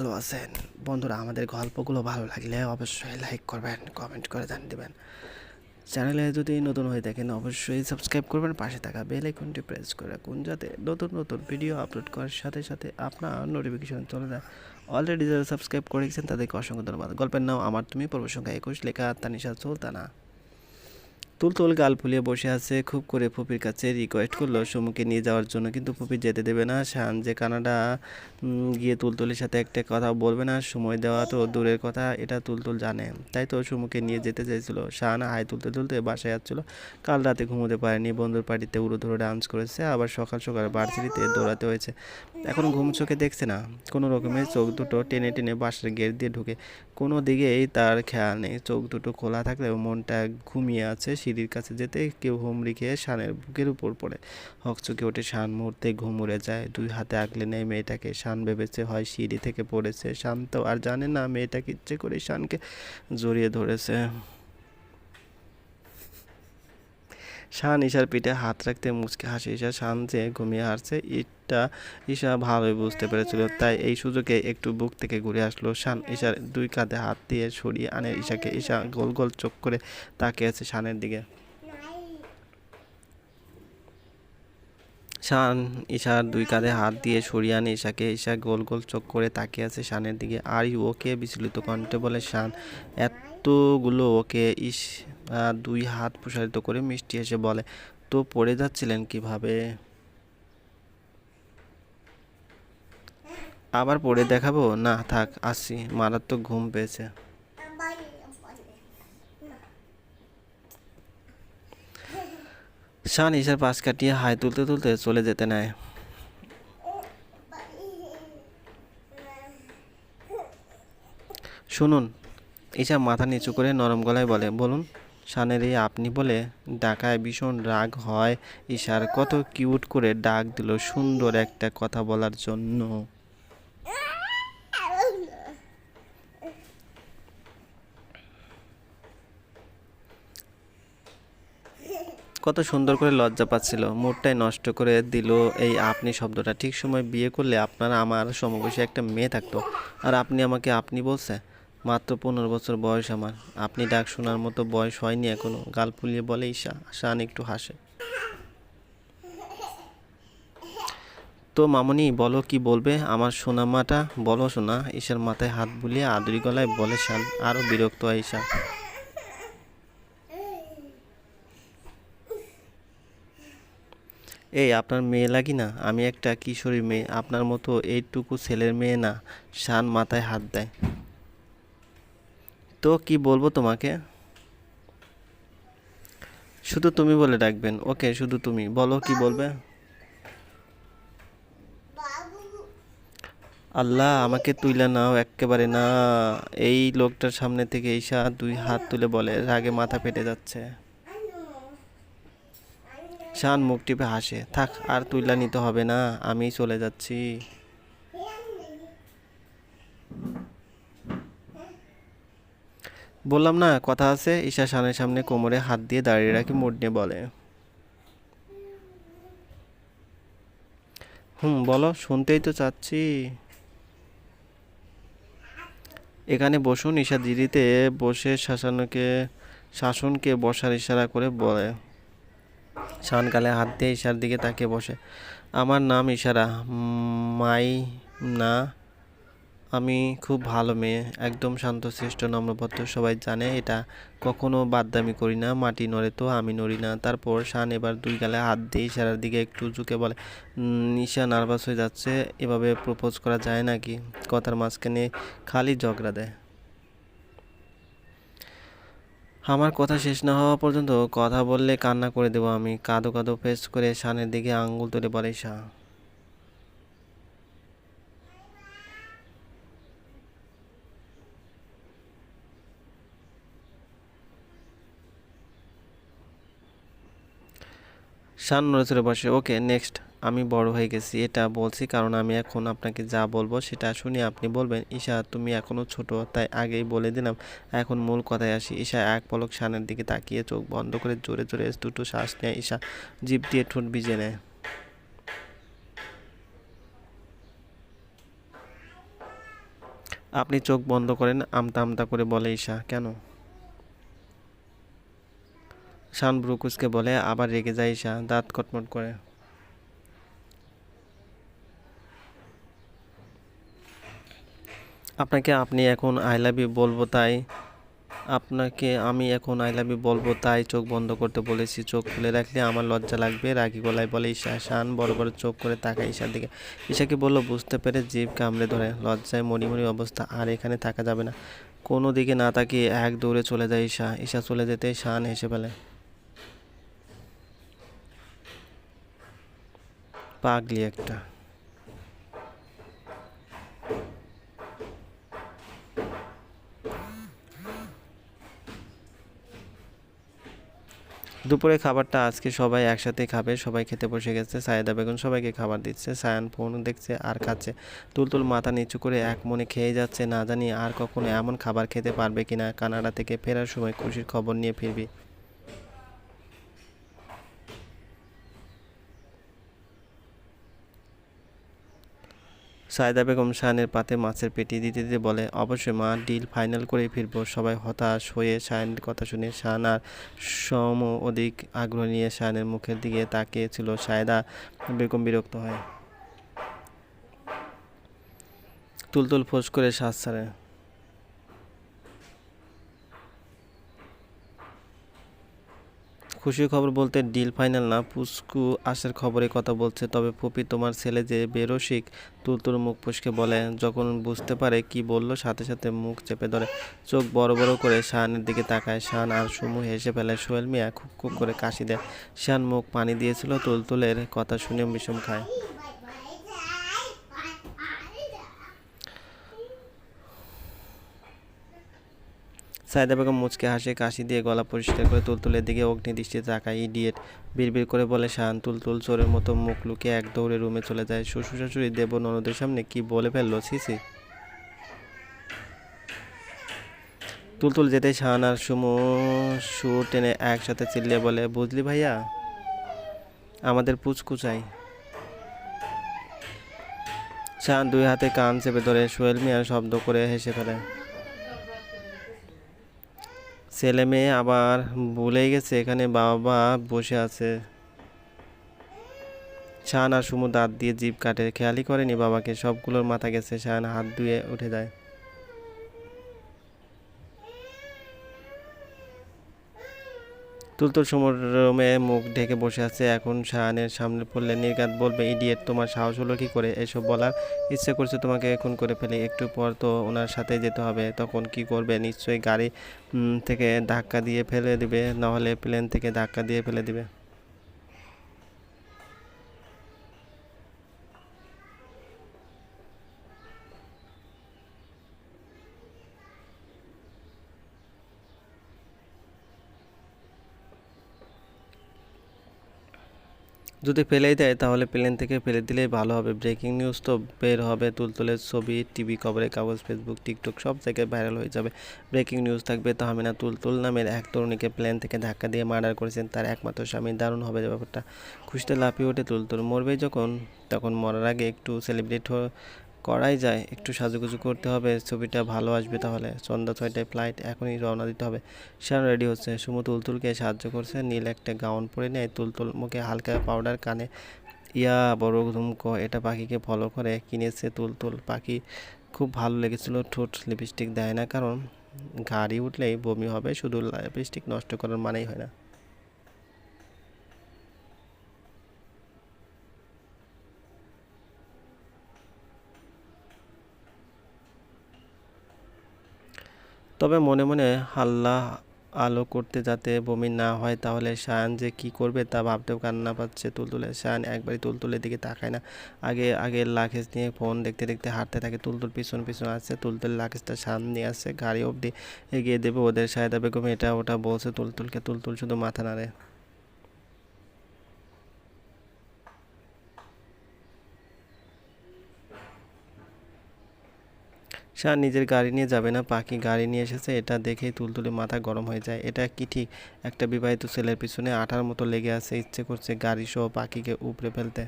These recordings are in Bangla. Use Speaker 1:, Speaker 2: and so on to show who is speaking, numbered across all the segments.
Speaker 1: ভালো আছেন? বন্ধুরা, আমাদের গল্পগুলো ভালো লাগলে অবশ্যই লাইক করবেন কমেন্ট করে জানিয়ে দেবেন। চ্যানেলে যদি নতুন হয়ে থাকেন, অবশ্যই সাবস্ক্রাইব করবেন। পাশে থাকা বেল আইকনটি প্রেস করে রাখুন, যাতে নতুন নতুন ভিডিও আপলোড করার সাথে সাথে আপনার নোটিফিকেশন চলে যায়। অলরেডি যারা সাবস্ক্রাইব করেছেন, তাদেরকে অসংখ্য ধন্যবাদ। গল্পের নাম আমার, তুমি পর্ব সংখ্যা একুশ, লেখা তানিশা সুলতানা। তুলতুল গাল ফুলিয়ে বসে আছে, খুব করে ফুপির কাছে রিকোয়েস্ট করল সমুকে নিয়ে যাওয়ার জন্য, কিন্তু ফুপি যেতে দেবে না। শান যে কানাডা গিয়ে তুলতুলের সাথে একটা কথা বলবে না, সময় দেওয়া তো দূরের কথা, এটা তুলতুল জানে। তাই তো সমুকে নিয়ে যেতে চাইছিল। শান হাই তুলতে তুলতে বাসায় যাচ্ছিল কাল রাতে ঘুমোতে পারেনি, বন্ধুর পার্টিতে উড়ো ধরে ডান্স করেছে, আবার সকাল সকাল ভার্সিটিতে দৌড়াতে হয়েছে। এখন ঘুম চোখে দেখছে না। কোনো রকমের চোখ দুটো টেনে টেনে বাসার গেট দিয়ে ঢুকে কোনো দিকেই তার খেয়াল নেই। চোখ দুটো খোলা থাকলেও মনটা ঘুমিয়ে আছে সিঁড়ির কাছে যেতে কেউ হুমড়ি খেয়ে শানের বুকের উপর পড়ে। হকচকে ওঠে শান, মুহূর্তে ঘুম যায়। দুই হাতে আগলে নেয় মেয়েটাকে। শান ভেবেছে হয় সিঁড়ি থেকে পড়েছে। শান তো আর জানে না মেয়েটাকে ইচ্ছে করে শানকে জড়িয়ে ধরেছে। শান ঈশার পিঠে হাত রাখতে মুচকে হাসি। ঈশা শান যে ঘুমিয়ে হারছে এটা ঈশা ভালোই বুঝতে পেরেছিল, তাই এই সুযোগে একটু বুক থেকে ঘুরে আসলো শান। ঈশার দুই কাঁধে হাত দিয়ে সরিয়ে আনে ঈশাকে। ঈশা গোল গোল চোখ করে তাকিয়ে আছে শানের দিকে। শান ঈশার দুই কাঁধে হাত দিয়ে সরিয়ে আনে ঈশাকে। ঈশা গোল গোল চোখ করে তাকিয়ে আছে শানের দিকে। আর ওকে বিচলিত কণ্ঠে বলে, শান, এতগুলো ওকে ইস দুই হাত প্রসারিত করে মিষ্টি এসে বলে, তো পড়ে যাচ্ছিলেন কীভাবে? আবার পড়ে দেখাবো? না, থাক আসি মারাত্মক ঘুম পেয়েছে। শান ঈশার পাশ কাটিয়ে হাই তুলতে তুলতে চলে যেতে নেয়। শুনুন ঈশা মাথা নিচু করে নরম গলায় বলে, বলুন, শানের এই আপনি বলে ডাকায় ভীষণ রাগ হয় ঈশার। কত কিউট করে ডাক দিল সুন্দর একটা কথা বলার জন্য। কত সুন্দর করে লজ্জা পাচ্ছিল। মুডটাই নষ্ট করে দিল এই আপনি শব্দটা। ঠিক সময় বিয়ে করলে আপনার আমার সমবয়সী একটা মেয়ে থাকতো। আর আপনি আমাকে আপনি বলছে, মাত্র পনেরো বছর বয়স আমার। আপনি ডাক শোনার মতো বয়স হয়নি এখনও। গাল ফুলিয়ে বলে, ঈশা, শান একটু হাসে। তো মামনি, বলো কি বলবে? আমার সোনামাটা বলো শোনা ঈশার মাথায় হাত বুলিয়ে আদুরি গলায় বলে শান আরও বিরক্ত হয়, ঈশা। এই আপনার মেয়ে লাগি না? আমি একটা কিশোরী মেয়ে, আপনার মতো এইটুকু ছেলের মেয়ে না, শান মাথায় হাত দেয়। তো কি বলব তোমাকে? শুধু তুমি বলে ডাকবেন, ওকে শুধু তুমি, বলো কি বলবে? আল্লাহ, আমাকে তুইলে নাও একেবারে না। এই লোকটার সামনে থেকে ঈশা দুই হাত তুলে বলে, রাগে মাথা ফেটে যাচ্ছে। শান মুখ টিপে হাসে, থাক, আর তুইলা নিতে হবে না, আমি চলে যাচ্ছি। বললাম না, কথা আছে? ঈশা শানের সামনে কোমরে হাত দিয়ে দাঁড়িয়ে রাখি মুড নিয়ে বলে। হুম, বলো, শুনতেই তো চাচ্ছি। এখানে বসুন, ঈশা দিদিতে বসে শাসানকে, শাসনকে বসার ইশারা করে বলে। শান গালে হাত দিয়ে ঈশার দিকে তাকিয়ে বসে। আমার নাম ইশারা মাই না। আমি খুব ভালো মেয়ে। একদম শান্তশিষ্ট নম্রভদ্র সবাই জানে এটা কখনো বাদদামি করি না। মাটি নড়ে তো আমি নড়ি না। তারপর শান এবার দুই গালে হাত দিয়ে ইশারার দিকে একটু ঝুঁকে বলে নিশা নার্ভাস হয়ে যাচ্ছে। এভাবে প্রপোজ করা যায় নাকি? কথার মাঝখানে খালি ঝগড়া দেয়। আমার কথা শেষ না হওয়া পর্যন্ত কথা বললে কান্না করে দেবো আমি। কাঁদো কাঁদো ফেস করে শানের দিকে আঙ্গুল তুলে বলে, শাহ। শান নড়ে চড়ে বসে। ওকে নেক্সট আমি বড় হয়ে গেছি, এটা বলছি কারণ আমি এখন আপনাকে যা বলব সেটা শুনে আপনি বলবেন, ঈশা তুমি এখনও ছোট, তাই আগেই বলে দিলাম, এখন মূল কথায় আসি, ঈশা এক পলক শানের দিকে তাকিয়ে চোখ বন্ধ করে জোরে জোরে দুটো শ্বাস নেয় ঈশা জিভ দিয়ে ঠোঁট ভিজে নেয়। আপনি চোখ বন্ধ করেন, আমতা আমতা করে বলে ঈশা, কেন? শান ব্রুকুসকে বলে, আবার রেগে যায় ঈশা, দাঁত কটমট করে। আপনাকে আপনি এখন আই লাভ ইউ বলব তাই। আপনাকে আমি এখন আই লাভ ইউ বলব তাই। চোখ বন্ধ করতে বলেছি, চোখ খুলে রাখলে আমার লজ্জা লাগবে। রাগি গলায় বলে, ঈশা, শান। বড় বড় চোখ করে তাকায় ঈশার দিকে। ঈশাকে বলল, বুঝতে পেরে জিভ কামড়ে ধরে। লজ্জায় মরিমরি অবস্থা, আর এখানে থাকা যাবে না। কোনো দিকে না তাকিয়ে এক দৌড়ে চলে যায় ঈশা। ঈশা চলে যেতেই শান হেসে ফেলে। পাগলি একটা। দুপুরে খাবারটা আজকে সবাই একসাথে খাবে। সবাই খেতে বসে গেছে। সায়েদা বেগম সবাইকে খাবার দিচ্ছে। সায়ান ফোন দেখছে আর খাচ্ছে। তুলতুল মাথা নিচু করে এক মনে খেয়ে যাচ্ছে। না জানি আর কখনো এমন খাবার খেতে পারবে কিনা। কানাডা থেকে ফেরার সময় খুশির খবর নিয়ে ফিরবি। সায়দা বেগম শাহানের পাতে মাছের পেটি দিতে দিতে বলে, অবশ্যই মা, ডিল ফাইনাল করে ফিরব। সবাই হতাশ হয়ে শাহানের কথা শুনে শাহান আর সম অধিক আগ্রহ নিয়ে শাহানের মুখের দিকে তাকিয়েছিল সায়দা বেগম বিরক্ত হয়। তুলতুল ফোঁস করে শ্বাস ছাড়ে। খুশির খবর বলতে ডিল ফাইনাল না পুস্কু আসার খবরে কথা বলছে, তবে পপি তোমার ছেলে যে বেরসিক, তুলতুল মুখ পুষকে বলে, যখন বুঝতে পারে কি বলল, সাথে সাথে মুখ চেপে ধরে, চোখ বড় বড় করে শাহানের দিকে তাকায়, শাহান আর সুমু হেসে ফেলে, সোহেল মিয়া খুব খুব করে কাশি দেয়, শাহান মুখ পানি দিয়েছিল, তুলতুলের কথা শুনে বিষম খায়। সাইদা বেগম মুচকে হাসে, কাশি দিয়ে গলা পরিষ্কার করে তুলতুলের দিকে অগ্নি দৃষ্টিতে তাকায় ইডিয়েট। বিড়বিড় করে বলে, শান, তুলতুল চোরের মতো মুখ লুকিয়ে এক দৌড়ে রুমে চলে যায়। শ্বশুর শাশুড়ি দেব ননদের সামনে কি বলে ফেলল? ছিছি তুলতুল যেতে শাহান আর সুমু সুর টেনে একসাথে চিল্লিয়ে বলে, বুঝলি ভাইয়া, আমাদের পুচকুচাই শাহান দুই হাতে কান চেপে ধরে সোহেল মিয়া শব্দ করে হেসে ফেলে। ছেলে মেয়ে আবার ভুলে গেছে, এখানে বাবা বসে আছে। শাহান আর সুমু দাঁত দিয়ে জিভ কাটে, খেয়ালই করেনি বাবাকে, সবগুলোর মাথা গেছে শাহান হাত ধুয়ে উঠে যায়। তুলতুল সমরমে রুমে মুখ ঢেকে বসে আছে। এখন শাহানের সামনে পড়লে নির্গাত বলবে, ইডিয়েট, তোমার সাহস হলো কি করে? এসব বলার ইচ্ছে করছে তোমাকে খুন করে ফেলি। একটু পর তো ওনার সাথে যেতে হবে। তখন কি করবে? নিশ্চয়ই গাড়ি থেকে ধাক্কা দিয়ে ফেলে দিবে। নাহলে প্লেন থেকে ধাক্কা দিয়ে ফেলে দিবে। যদি ফেলেই দেয়, তাহলে প্লেন থেকে ফেলে দিলেই ভালো হবে। ব্রেকিং নিউজ তো বের হবে তুলতুলের ছবি, টিভি খবরের কাগজ, ফেসবুক, টিকটক সব জায়গায় ভাইরাল হয়ে যাবে। ব্রেকিং নিউজ থাকবে তাহমিনা তুলতুল নামের এক তরুণীকে প্লেন থেকে ধাক্কা দিয়ে মার্ডার করেছেন তার একমাত্র স্বামী। দারুণ হবে ব্যাপারটা। খুশিতে লাফিয়ে ওঠে তুলতুল। মরবে যখন, তখন মরার আগে একটু সেলিব্রেট করাই যায়। একটু সাজুগুজু করতে হবে, ছবিটা ভালো আসবে তাহলে। সন্ধ্যা ছয়টায় ফ্লাইট এখনই রওনা দিতে হবে। শান রেডি হচ্ছে। সুমু তুলতুলকে সাহায্য করছে। নীল একটা গাউন পরে নেয়। তুলতুল মুখে হালকা পাউডার কানে ইয়া বড় ধুমকো, এটা পাখিকে ফলো করে, কিনেছে তুলতুল। পাখি খুব ভালো লেগেছিল, ঠোঁট লিপস্টিক দেয় না, কারণ গাড়ি উঠলেই বমি হবে। শুধু লিপস্টিক নষ্ট করার মানেই হয় না। তবে মনে মনে হাল্লা আলো করতে যাতে বমি না হয়, তাহলে শায়ান যে কি করবে তা ভাবতেও কান্না পাচ্ছে তুলতুলে। শায়ান একবারই তুলতুলের দিকে তাকায় না। আগে আগে লাগেজ নিয়ে ফোন দেখতে দেখতে হাঁটতে থাকে, তুলতুল পিছন পিছন আসছে তুলতুল লাখেজটা সামনে আসছে, গাড়ি অবধি এগিয়ে দেবে ওদের সায়দা বেগম, এটা ওটা বলছে তুলতুলকে। তুলতুল শুধু মাথা নাড়ে। শাহ নিজের গাড়ি নিয়ে যাবে না, পাখি গাড়ি নিয়ে এসেছে, এটা দেখেই তুলতুলে মাথা গরম হয়ে যায়। এটা কি ঠিক? একটা বিবাহিত ছেলের পিছনে আঠার মতো লেগে আছে, ইচ্ছে করছে গাড়ি সহ পাখিকে উপড়ে ফেলতে।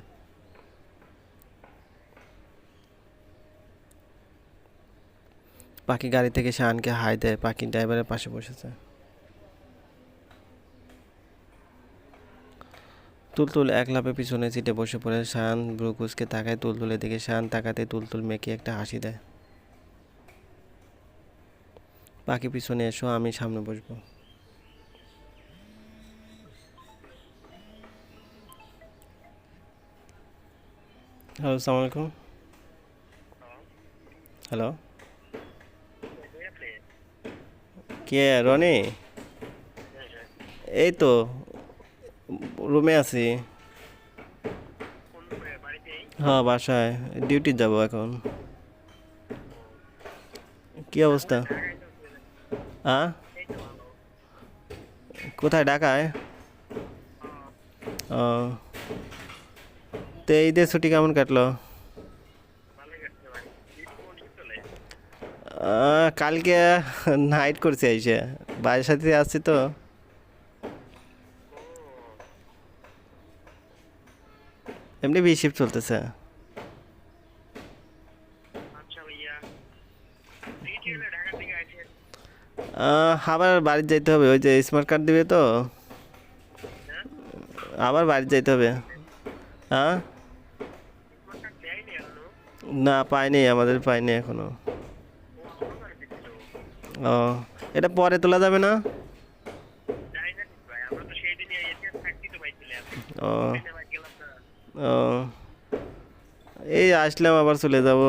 Speaker 1: পাখি গাড়ি থেকে শাহানকে হাই দেয়, পাখি ড্রাইভারের পাশে বসেছে। তুলতুল এক লাফে পিছনে সিটে বসে পড়ে, শান ব্রুকুসকে তাকায় তুলতুলের দিকে। শান তাকাতে তুলতুল মেয়েকে একটা হাসি দেয়। পাখি পিছনে এসো, আমি সামনে বসবো। হ্যালো আসসালামু আলাইকুম হ্যালো কে, রনি? এই তো, রুমে আছি। হ্যাঁ বাসায়। ডিউটি যাব এখন। কি অবস্থা? হ্যাঁ? কোথায়, ঢাকায়? ও। তো ঈদের ছুটি কেমন কাটলো? কালকে নাইট করছি এসে বাড়ির সাথে আসছি তো। এমনি বি শিফট চলতেছে। আবার বাড়ি যাইতে হবে, ওই যে স্মার্ট কার্ড দিবে তো? আবার বাড়ি যাইতে হবে। হ্যাঁ? না, পাইনি, আমাদের পাইনি এখনও। ও, এটা পরে তোলা যাবে না? ও। ও, এই আসলাম, আবার চলে যাব।